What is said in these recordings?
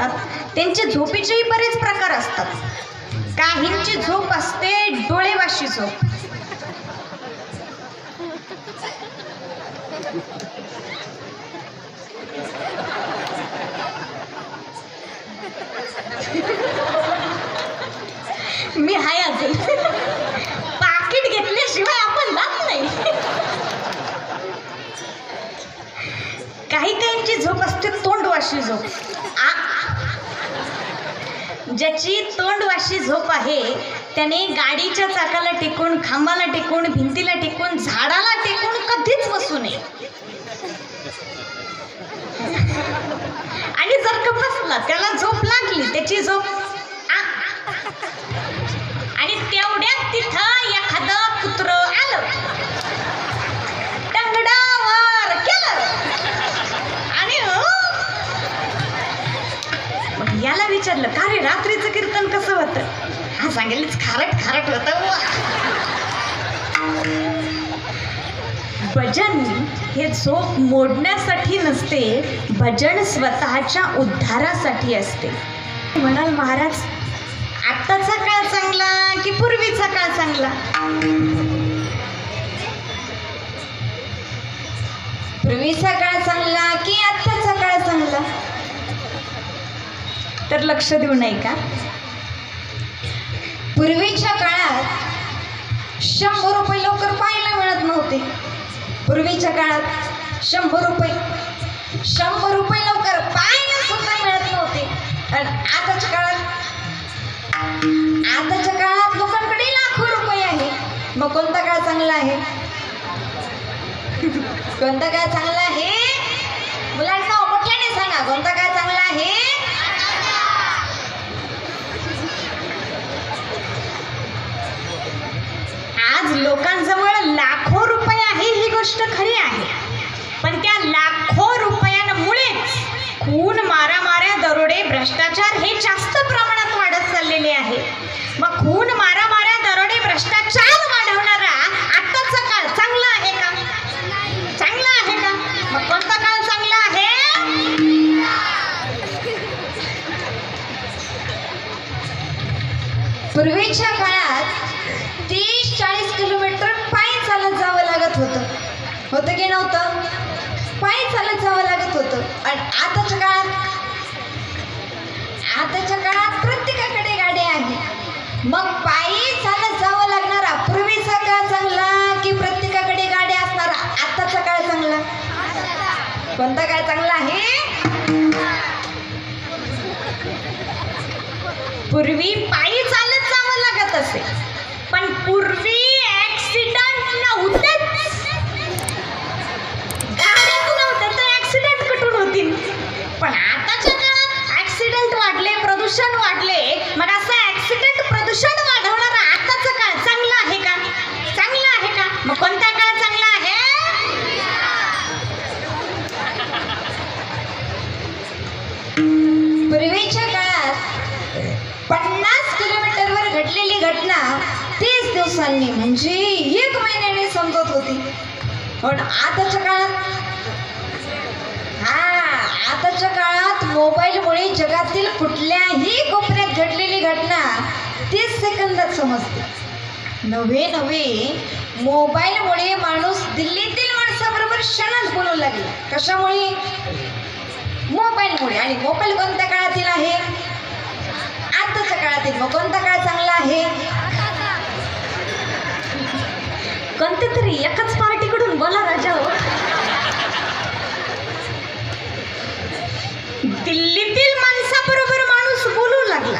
असतात त्यांचे झोपेचेही बरेच प्रकार असतात. काहींची झोप असते डोळेवाशी झोप. मी हाय अजून. पाकिट घेतल्याशिवाय आपण जात नाही. काही काहींची झोप असते तोंडवाशी झोप. ज्याची तोंडवाशी झोप आहे त्याने गाडीच्या चाकाला टेकून खांबाला टेकून भिंतीला टेकून झाडाला टेकून कधीच बसू नये. आणि जर का बसला त्याला झोप लागली त्याची झोप हा सांगेलच खारट खारट होतं. भजन हे झोप मोडण्यासाठी नसते भजन स्वतःच्या उद्धारासाठी असते. म्हणाल महाराज आत्ताचा काळ चांगला की पूर्वीचा काळ चांगला? पूर्वीचा काळ चांगला की आत्ताचा काळ चांगला? तर लक्ष देऊ नाही का? पूर्वीच्या काळात शंभर रुपये लवकर पाहायला मिळत नव्हते. पूर्वीच्या काळात शंभर रुपये शंभर रुपये लवकर पाहायला सुद्धा मिळत नव्हते. आणि आताच्या काळात आताच्या काळात लोकांकडे लाखो रुपये आहे. मग कोणता काळ चांगला आहे? कोणता काळ चांगला आहे होतं की नव्हतं? पायी चालत जावं लागत होतं. आणि आताच्या काळात आताच्या काळात प्रत्येकाकडे गाडी आहे मग पायी चालत जावं लागणारा पूर्वीचा काळ चांगला की प्रत्येकाकडे गाडी असणारा आताचा काळ चांगला? कोणता काळ चांगला आहे? पूर्वी पायी पूर्वीच्या काळात पन्नास किलोमीटरवर घडलेली घटना तीस दिवसांनी म्हणजे एक महिन्याने समजत होती. पण आताच्या काळात हा आताच्या काळात मोबाईलमुळे जगातील कुठल्याही कोपऱ्यात घडलेली घटना तीस सेकंदात समजते. नव्हे नव्हे मोबाईलमुळे माणूस दिल्लीतील माणसाबरोबर क्षणच बोलू लागला. कशामुळे? मोबाईलमुळे. आणि मोबाईल कोणत्या काळातील आहे? आताच्या काळातील मग कोणता काळ चांगला आहे? कोणत्या तरी एकच पार्टीकडून बोला राजा हो. दिल्लीतील माणसाबरोबर माणूस बोलू लागला.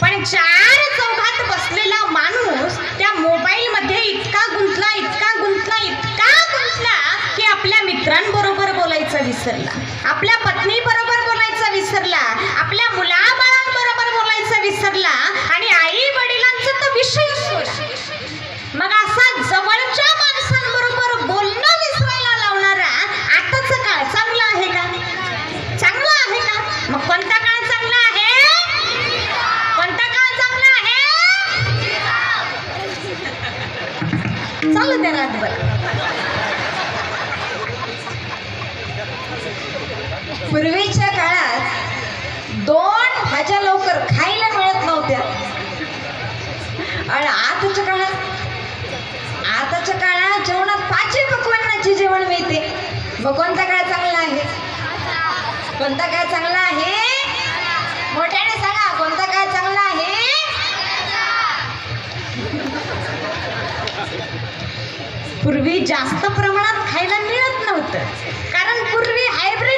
पण चार चौघात बसलेला माणूस त्या मोबाईल मध्ये इतका गुंतला इतका गुंतला इतका गुंतला की आपल्या मित्रांबरोबर बोलायचा विसरला. आपल्या पत्नी पूर्वीच्या काळात दोन भाज्या लवकर खायला मिळत नव्हत्या. आणि आताच्या काळात आताच्या काळात जेवणात पाचही पकवानाचे जेवण मिळते. मग कोणता काळ चांगला आहे? कोणता काळ चांगला आहे? मोठ्याने सांगा कोणता काळ चांगला आहे? पूर्वी जास्त प्रमाणात खायला मिळत नव्हतं. कारण पूर्वी हायब्रिड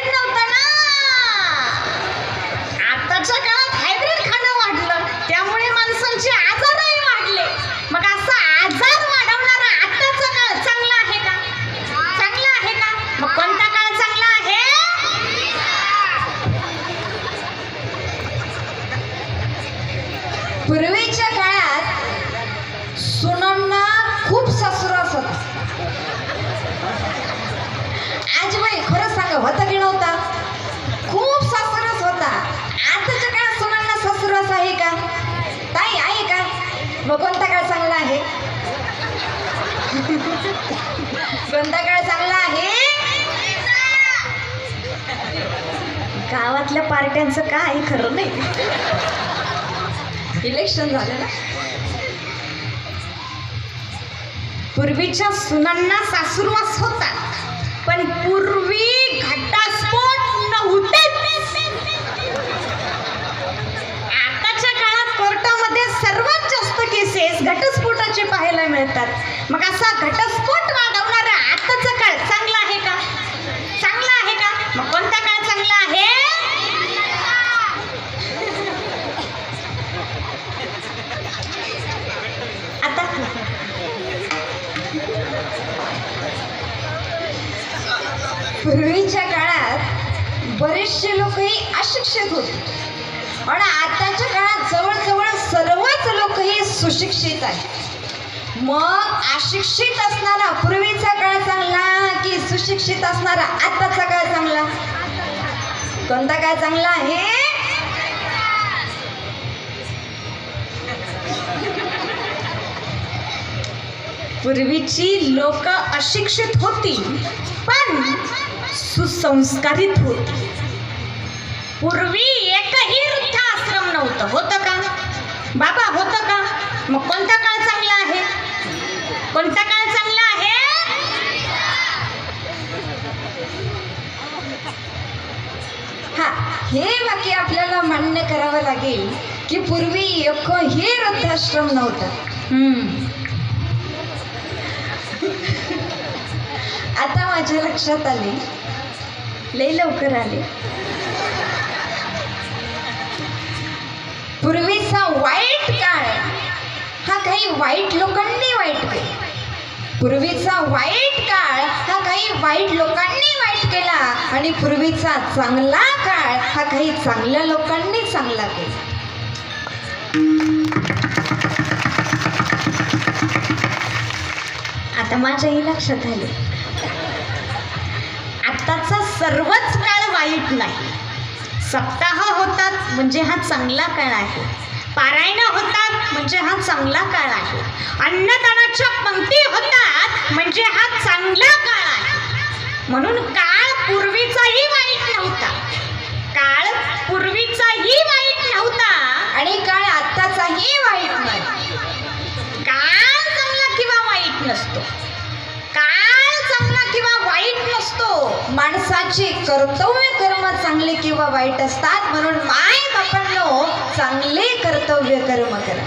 पूर्वीच्या काळात सुनांना खूप ससुर असत आज आजबाई खरं सांगा होता की नव्हता? खूप सासुरास होता. आताच्या काळात सुनांना सासुरास आहे का? ताई आहे का? मग कोणता काळ चांगला आहे? कोणता काळ चांगला आहे? गावातल्या पार्ट्यांचं काय खरं नाही. इलेक्शन झालं ना पूर्वीच्या सुनांना सासूरवास होता पण पूर्वी घटस्फोट नव्हते. आताच्या काळात कोर्टामध्ये सर्वात जास्त केसेस घटस्फोटाचे पाहायला मिळतात. मग असा घटस्फोट बरेचसे लोकही अशिक्षित होते. पण आताच्या काळात जवळजवळ सर्वच लोक हे सुशिक्षित आहेत. मग अशिक्षित असणारा पूर्वीचा काळ चांगला की सुशिक्षित असणारा आताचा काळ चांगला? कोणता काळ चांगला आहे? पूर्वीची लोक अशिक्षित होती पण सुसंस्कारित होती. पूर्वी एकही वृद्धाश्रम नव्हतं. होतं का? बाबा होतं का? मग कोणता काळ चांगला आहे? कोणता काळ चांगला आहे? हा हे बाकी आपल्याला मान्य करावं लागेल की पूर्वी एकही वृद्धाश्रम नव्हता. आता माझ्या लक्षात आले. लई लवकर आले. पूर्वीचा वाईट काळ हा काही वाईट लोकांनी वाईट केला. पूर्वीचा वाईट काळ हा काही वाईट लोकांनी वाईट केला आणि पूर्वीचा चांगला काळ हा काही चांगल्या लोकांनी चांगला केला. आता माझ्याही लक्षात आले. आत्ताचा सर्वच काळ वाईट नाही. सप्ताह होतात म्हणजे हा चांगला काळ आहे. पारायण होतात म्हणजे हा चांगला काळ आहे. अन्नदानाच्या पंक्ती होतात म्हणजे हा चांगला काळ आहे. म्हणून काळ पूर्वीचाही वाईट नव्हता. काळ पूर्वीचाही वाईट नव्हता आणि काळ आत्ताचाही वाईट नाही. काळ चांगला किंवा वाईट नसतो. काळ चांगला किंवा वाईट नसतो. माणसाचे कर्तव्य कर्म चांगले किंवा वाईट असतात म्हणून माय बापांना कर्तव्य कर्म करा.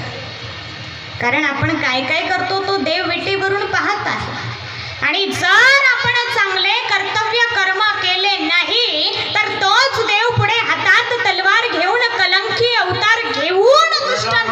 कारण आपण काय काय करतो तो देव विटीवरून पाहत आहे. आणि जर आपण चांगले कर्तव्य कर्म केले नाही तर तोच देव पुढे हातात तलवार घेऊन कलंकी अवतार घेऊन दुष्टांचा